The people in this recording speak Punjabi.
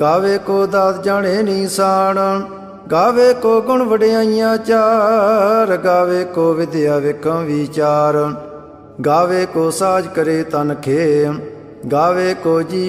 ਗਾਵੇ ਕੋ ਦਾਤ ਜਾਣੇ ਨੀਸਾਨ ਗਾਵੇ ਕੋ ਗੁਣ ਵਡਿਆਈਆਂ ਚਾਰ, ਗਾਵੇ ਕੋ ਵਿਦਿਆ ਵੇਖਾਂ ਵਿਚਾਰ, ਗਾਵੇ ਕੋ ਸਾਜ ਕਰੇ ਤਨ ਖੇ ਗਾਵੇ ਕੋ ਜੀ